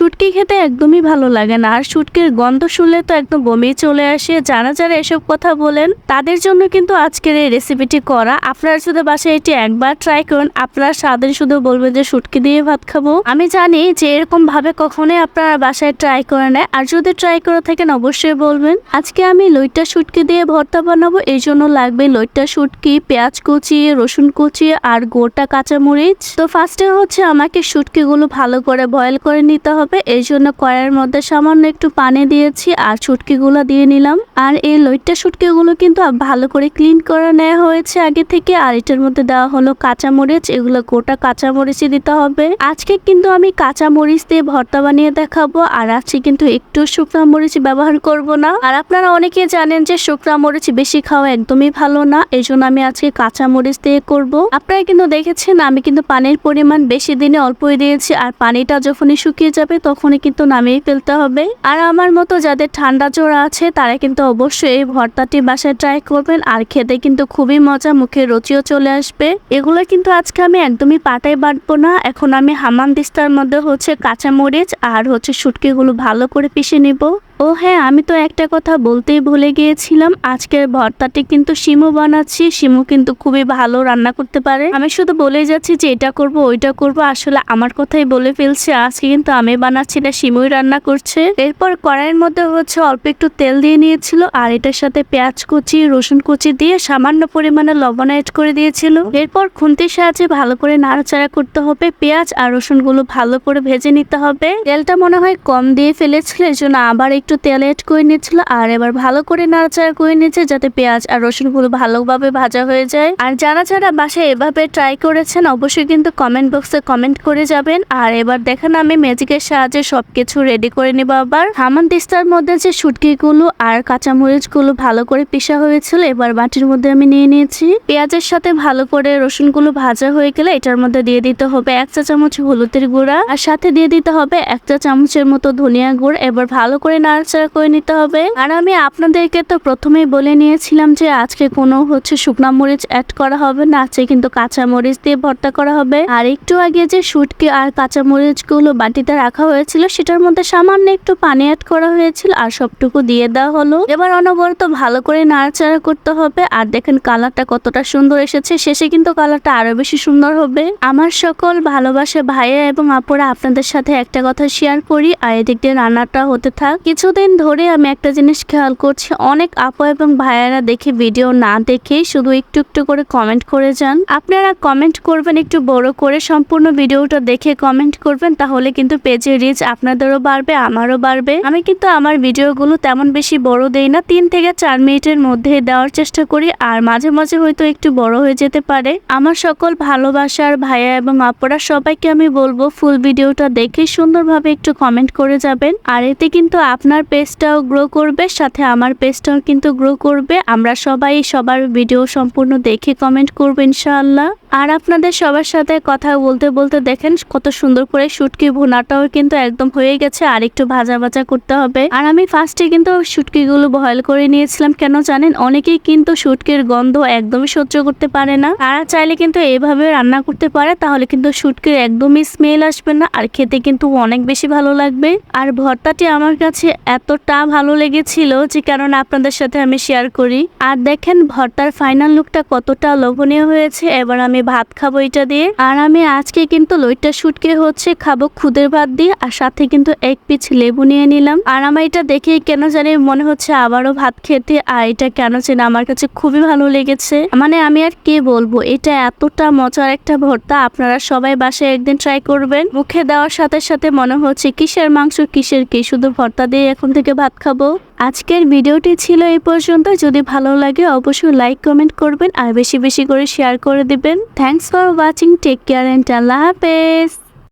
সুর শুটকি খেতে একদমই ভালো লাগে না। আর শুটকির গন্ধ শুনলে তো একদম বমি চলে আসে। যারা যারা এসব কথা বলেন, তাদের জন্য কিন্তু আজকের এই রেসিপিটি করা। আপনারা শুধু বাসায় এটি একবার ট্রাই করুন। আপনারা স্বাদের শুধু বলবেন যে শুটকি দিয়ে ভাত খাব। আমি জানি যে এরকম ভাবে কখনোই আপনারা বাসায় ট্রাই করে নেয় আর যদি ট্রাই করে থাকেন, অবশ্যই বলবেন। আজকে আমি লইটা শুটকি দিয়ে ভর্তা বানাবো। এই জন্য লাগবে লইটা শুটকি, পেঁয়াজ কুচি, রসুন কুচি আর গোটা কাঁচামরিচ। তো ফার্স্টে হচ্ছে আমাকে শুটকিগুলো ভালো করে বয়েল করে নিতে হবে। এই জন্য কড়াইয়ের মধ্যে সামান্য একটু পানি দিয়েছি আর শুটকিগুলো দিয়ে নিলাম। আর এই লইটা শুটকিগুলো কিন্তু ভালো করে ক্লিন করে নেওয়া হয়েছে আগে থেকে। আর এটার মধ্যে দেওয়া হলো কাঁচামরিচ। এগুলো গোটা কাঁচামরিচই দিতে হবে। আজকে কিন্তু আমি কাঁচামরিচ দিয়ে ভর্তা বানিয়ে দেখাবো। আর আজকে কিন্তু একটু শুকনা মরিচ ব্যবহার করব না। আর আপনারা অনেকে জানেন যে শুকনা মরিচ বেশি খাওয়া একদমই ভালো না। এই জন্য আমি আজকে কাঁচা মরিচ দিয়ে করব। আপনারা কিন্তু দেখেছেন, আমি কিন্তু পানির পরিমাণ বেশি দিনে অল্পই দিয়েছি। আর পানিটা যখনই শুকিয়ে যাবে তখনই কিন্তু নামিয়ে ফেলতে হবে। আর আমার মতো যাদের ঠান্ডা জ্বর আছে, তারা কিন্তু অবশ্যই এই ভর্তাটি বাসায় ট্রাই করবেন। আর খেতে কিন্তু খুবই মজা, মুখে রুচিও চলে আসবে। এগুলো কিন্তু আজকে আমি একদমই পাতায় বাটবো না। এখন আমি হামান দিস্তার মধ্যে হচ্ছে কাঁচামরিচ আর হচ্ছে শুটকিগুলো ভালো করে পিষে নিব। ও হ্যাঁ আমি তো একটা কথা বলতেই ভুলে গিয়েছিলাম। আজকের ভর্তাটি কিন্তু শিমু বানাচ্ছি। শিমু কিন্তু খুবই ভালো রান্না করতে পারে। আমি শুধু বলে যাচ্ছি যে এটা করব, ওইটা করব। আসলে আমার কথাই বলে ফেলছে। আজকে কিন্তু আমি বানাচ্ছি না শিমুই রান্না করছে। এরপর কড়াইয়ের মধ্যে হচ্ছে অল্প একটু তেল দিয়ে নিয়েছিল। আর এটার সাথে পেঁয়াজ কুচি, রসুন কুচি দিয়ে সামান্য পরিমাণে লবণ অ্যাড করে দিয়েছিল। এরপর খুন্তির সাহায্যে ভালো করে নাড়াচাড়া করতে হবে। পেঁয়াজ আর রসুনগুলো ভালো করে ভেজে নিতে হবে। তেলটা মনে হয় কম দিয়ে ফেলেছিল এই জন্য আবার একটু তেল অ্যাড করে নিচ্ছিল আর এবার ভালো করে নাড়াচাড়া করে নিয়েছে যাতে পেঁয়াজ আর রসুনগুলো ভালোভাবে ভাজা হয়ে যায়। আর যারা যারা বাসায় এভাবে ট্রাই করেছেন, অবশ্যই কিন্তু কমেন্ট বক্সে কমেন্ট করে যাবেন। আর এবার দেখেন আমি ম্যাজিকের সাহায্যে সবকিছু রেডি করে নিব আবার। হামান তিস্তার মধ্যে যে শুটকিগুলো আর কাঁচামরিচগুলো ভালো করে পিসা হয়েছিল, এবার বাটির মধ্যে আমি নিয়ে নিয়েছি। পেঁয়াজের সাথে ভালো করে রসুনগুলো ভাজা হয়ে গেলে এটার মধ্যে দিয়ে দিতে হবে এক চা চামচ হলুদের গুঁড়া। আর সাথে দিয়ে দিতে হবে এক চা চামচের মতো ধনিয়া গুড়। এবার ভালো করে নাড়াচাড়া করে নিতে হবে। আর আমি আপনাদেরকে তো প্রথমেই বলে নিয়েছিলাম যে আজকে কোনো হচ্ছে শুকনা মরিচ অ্যাড করা হবে না, আজকে কিন্তু কাঁচা মরিচ দিয়ে ভর্তা করা হবে। আর একটু আগে যে শুটকি আর কাঁচা মরিচগুলো বাটিতে রাখা হয়েছিল, সেটার মধ্যে সামান্য একটু পানি অ্যাড করা হয়েছিল আর সবটুকু দিয়ে দেওয়া হলো। এবার অনবরত ভালো করে নাড়াচাড়া করতে হবে। আর দেখেন কালারটা কতটা সুন্দর এসেছে, শেষে কিন্তু কালারটা আরও বেশি সুন্দর হবে। আমার সকল ভালোবাসা ভাইয়া এবং আপুরা আপনাদের সাথে একটা কথা শেয়ার করি। আর এদিক দিয়ে রান্নাটা হতে থাক। কিছুদিন ধরে আমি একটা জিনিস খেয়াল করছি। অনেক আপু এবং ভাইয়ারা দেখে ভিডিও না দেখেই শুধু একটু একটু করে কমেন্ট করে যান। আপনারা কমেন্ট করবেন, একটু বড় করে সম্পূর্ণ ভিডিওটা দেখে কমেন্ট করবেন, তাহলে কিন্তু পেজের রিচ আপনাদেরও বাড়বে, আমারও বাড়বে। আমি কিন্তু আমার ভিডিওগুলো তেমন বেশি বড় দেই না, তিন থেকে চার মিনিটের মধ্যে দেওয়ার চেষ্টা করি, আর মাঝে মাঝে হয়তো একটু বড় হয়ে যেতে পারে। আমার সকল ভালোবাসার ভাইয়া এবং আপুরা, সবাইকে আমি বলব, ফুল ভিডিওটা দেখে সুন্দরভাবে একটু কমেন্ট করে যাবেন। আর এতে কিন্তু আপনার পেজটাও গ্রো করবে, সাথে আমার পেজটাও কিন্তু গ্রো করবে। আমরা সবাই সবার ভিডিও সম্পূর্ণ দেখে কমেন্ট করব ইনশাআল্লাহ। আর আপনাদের সবার সাথে কথা বলতে বলতে দেখেন কত সুন্দর করে শুটকি ভুনাটাও কিন্তু একদম হয়ে গেছে, আর একটু ভাজা ভাজা করতে হবে। আর আমি ফার্স্টে কিন্তু শুটকিগুলো বয়ল করে নিয়েছিলাম, কেন জানেন? অনেকেই কিন্তু শুটকির গন্ধ একদমই সহ্য করতে পারে না। তারা চাইলে কিন্তু এইভাবে রান্না করতে পারে, তাহলে কিন্তু শুটকির একদমই স্মেল আসবে না, আর খেতে কিন্তু অনেক বেশি ভালো লাগবে। আর ভর্তাটি আমার কাছে এতটা ভালো লেগেছিল যে কারণে আপনাদের সাথে আমি শেয়ার করি। আর দেখেন ভর্তার ফাইনাল লুকটা কতটা লোভনীয় হয়েছে, এবার আমি ভাত খাব এটা দিয়ে। আর আমি আজকে কিন্তু লইটা শুটকে হচ্ছে খাব খুদের ভাত দিয়ে, আর সাথে কিন্তু এক পিচ লেবু নিয়ে নিলাম। আর আমার এটা দেখে কেন জানি মনে হচ্ছে আবারও ভাত খেতে, আর এটা কেন যেন আমার কাছে খুবই ভালো লেগেছে। মানে আমি আর কি বলব, এটা এতটা মজার একটা ভর্তা, আপনারা সবাই বাসায় একদিন ট্রাই করবেন। মুখে দেওয়ার সাথে সাথে মনে হচ্ছে কিসের মাংস, কিসের কি, শুধু ভর্তা দিয়ে এখন থেকে ভাত খাব। আজকের ভিডিওটি ছিল এই পর্যন্ত যদি ভালো লাগে অবশ্যই লাইক কমেন্ট করবেন, আর বেশি বেশি করে শেয়ার করে দিবেন। Thanks for watching take care and আল্লাহ হাফেজ